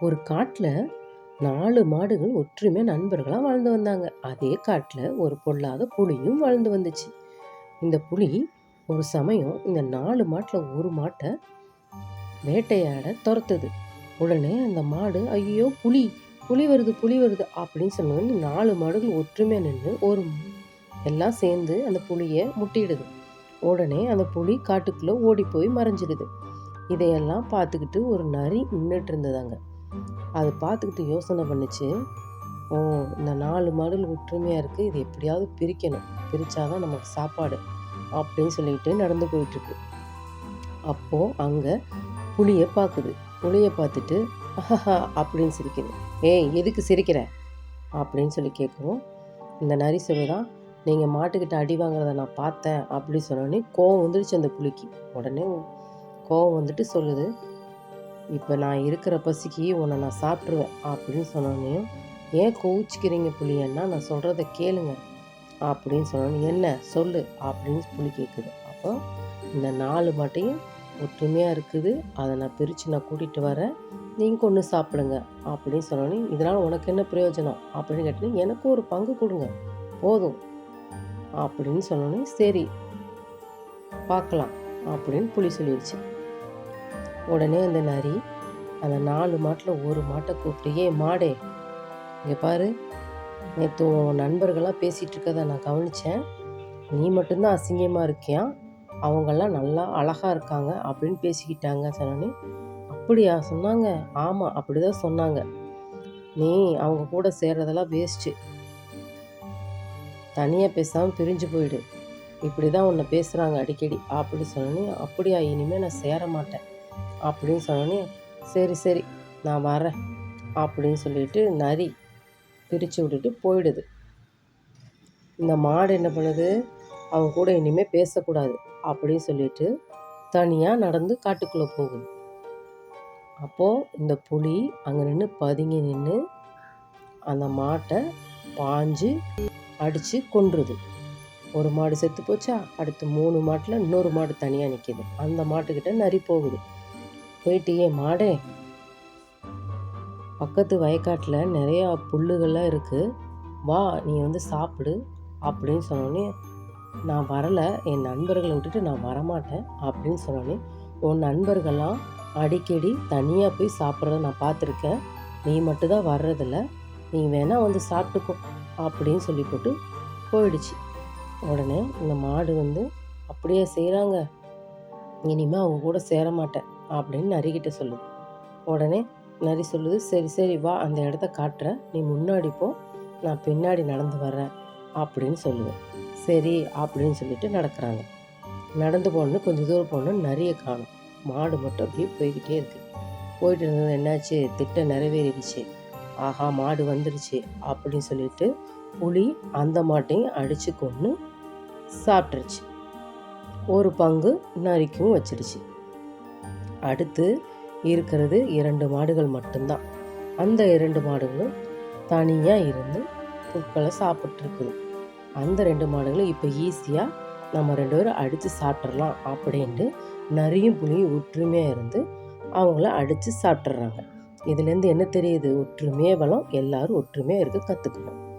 ஒரு காட்டில் நாலு மாடுகள் ஒற்றுமையாக நண்பர்களாக வாழ்ந்து வந்தாங்க. அதே காட்டில் ஒரு பொல்லாத புலியும் வாழ்ந்து வந்துச்சு. இந்த புலி ஒரு சமயம் இந்த நாலு மாட்டில் ஒரு மாட்டை வேட்டையாட துரத்துது. உடனே அந்த மாடு ஐயோ புலி புலி வருது புலி வருது அப்படின்னு சொன்னது நாலு மாடுகள் ஒற்றுமையாக நின்று ஒரு எல்லாம் சேர்ந்து அந்த புளியை முட்டிடுது. உடனே அந்த புலி காட்டுக்குள்ளே ஓடி போய் மறைஞ்சிடுது. இதையெல்லாம் பார்த்துக்கிட்டு ஒரு நரி நின்றுட்டு இருந்ததாங்க. அது பார்த்துக்கிட்டு யோசனை பண்ணிச்சு. ஓ இந்த நாலு மாடல் ஒற்றுமையாக இருக்குது இது எப்படியாவது பிரிக்கணும். பிரித்தாதான் நமக்கு சாப்பாடு அப்படின்னு சொல்லிக்கிட்டு நடந்து போயிட்டுருக்கு. அப்போது அங்கே புளியை பார்க்குது புளியை பார்த்துட்டு அஹஹா அப்படின்னு சிரிக்குது. ஏய் எதுக்கு சிரிக்கிற? அப்படின்னு சொல்லி கேட்கவும் இந்த நரி சொல்லுதான் நீங்கள் மாட்டுக்கிட்ட அடி வாங்குறத நான் பார்த்தேன் அப்படி சொன்னோடனே கோவம் வந்துடுச்சு அந்த புலிக்கு. உடனே கோவம் வந்துட்டு சொல்லுது இப்போ நான் இருக்கிற பசிக்கு உன்னை நான் சாப்பிட்ருவேன் அப்படின்னு சொன்னோடனையும் ஏன் கோவிச்சிக்கிறீங்க புளியன்னா நான் சொல்கிறத கேளுங்க அப்படின்னு சொன்னோன்னே என்ன? சொல்லு அப்படின்னு புலி கேட்குது அப்போ இந்த நாலு மாட்டையும் ஒற்றுமையாக இருக்குது. அதை நான் பிரித்து நான் கூட்டிகிட்டு வரேன். நீங்கள் ஒன்று சாப்பிடுங்க அப்படின்னு சொன்னோன்னே இதனால் உனக்கு என்ன பிரயோஜனம்? அப்படின்னு கேட்டீங்கன்னா எனக்கும் ஒரு பங்கு கொடுங்க. போதும் அப்படின்னு சொன்னோன்னே சரி பார்க்கலாம் அப்படின்னு புலி சொல்லிடுச்சு உடனே அந்த நரி அந்த நாலு மாட்டில் ஒரு மாட்டை கூப்பிட்டு ஏ மாடே இங்கே பாரு. நேற்று உன் நண்பர்கள்லாம் பேசிகிட்டு இருக்கதை நான் கவனித்தேன் நீ மட்டும்தான் அசிங்கமாக இருக்கியா? அவங்கெல்லாம் நல்லா அழகாக இருக்காங்க அப்படின்னு பேசிக்கிட்டாங்க சொன்னோன்னே அப்படியா? சொன்னாங்க. ஆமாம் அப்படி தான் சொன்னாங்க. நீ அவங்க கூட சேர்றதெல்லாம் வேஸ்ட்டு தனியாக பேசாமல் பிரிஞ்சு போயிடு. இப்படி தான் உன்னை பேசுகிறாங்க அடிக்கடி அப்படி சொன்னோன்னே அப்படியா இனிமேல் நான் சேர மாட்டேன். அப்படின்னு சொன்னோன்னே சரி சரி நான் வரேன் அப்படின்னு சொல்லிட்டு நரி பிரித்து விட்டுட்டு போயிடுது. இந்த மாடு என்ன பண்ணுது? அவங்க கூட இனிமேல் பேசக்கூடாது அப்படின்னு சொல்லிட்டு தனியாக நடந்து காட்டுக்குள்ளே போகுது. அப்போது இந்த புலி அங்கே நின்று பதுங்கி நின்று அந்த மாட்டை பாஞ்சு அடித்து கொன்றுது. ஒரு மாடு செத்து போச்சா? அடுத்து மூணு மாட்டில் இன்னொரு மாடு தனியாக நிற்கிது அந்த மாட்டுக்கிட்ட நரி போகுது. போயிட்டு மாடே. பக்கத்து வயக்காட்டில் நிறையா புல்லுகள்லாம் இருக்குது வா நீ வந்து சாப்பிடு அப்படின்னு சொன்னோடனே நான் வரலை. என் நண்பர்களை விட்டுட்டு நான் வரமாட்டேன் அப்படின்னு சொன்னோடனே உன் நண்பர்கள்லாம் அடிக்கடி தனியாக போய் சாப்பிட்றத நான் பார்த்துருக்கேன். நீ மட்டும்தான் வர்றதில்ல. நீ வேணால் வந்து சாப்பிட்டுக்கோ அப்படின்னு சொல்லி போட்டு போயிடுச்சு. உடனே இந்த மாடு வந்து அப்படியே செய்கிறாங்க இனிமேல் அவங்க கூட சேர மாட்டேன் அப்படின்னு நரிக்கிட்ட சொல்லுது உடனே நரி சொல்லுது சரி சரி வா அந்த இடத்த காட்டுற நீ முன்னாடி போ. நான் பின்னாடி நடந்து வர்றேன். அப்படின்னு சொல்லுவேன் சரி அப்படின்னு சொல்லிட்டு நடக்கிறாங்க. நடந்து போகணுன்னு கொஞ்சம் தூரம் போகணுன்னு நிறைய காணும். மாடு மட்டும் அப்படியே போய்கிட்டே இருக்குது போயிட்டு இருந்தது என்னாச்சு? திட்டம் நிறைவேறிடுச்சு. ஆஹா மாடு வந்துடுச்சு அப்படின்னு சொல்லிட்டு புலி அந்த மாட்டையும் அடித்து கொண்டு சாப்பிட்ருச்சு ஒரு பங்கு நரிக்கும் வச்சிடுச்சு அடுத்து இருக்கிறது இரண்டு மாடுகள் மட்டும்தான். அந்த இரண்டு மாடுகளும் தனியாக இருந்து புற்களை சாப்பிட்ருக்குது அந்த ரெண்டு மாடுகளும் இப்போ ஈஸியாக நம்ம ரெண்டு பேரும் அடித்து சாப்பிட்றலாம் அப்படின்ட்டு நரியும் புளியும் ஒற்றுமையாக இருந்து அவங்கள அடித்து சாப்பிட்றாங்க இதுலேருந்து என்ன தெரியுது? ஒற்றுமையாக பலம் எல்லோரும் ஒற்றுமையாக இருக்க கற்றுக்கணும்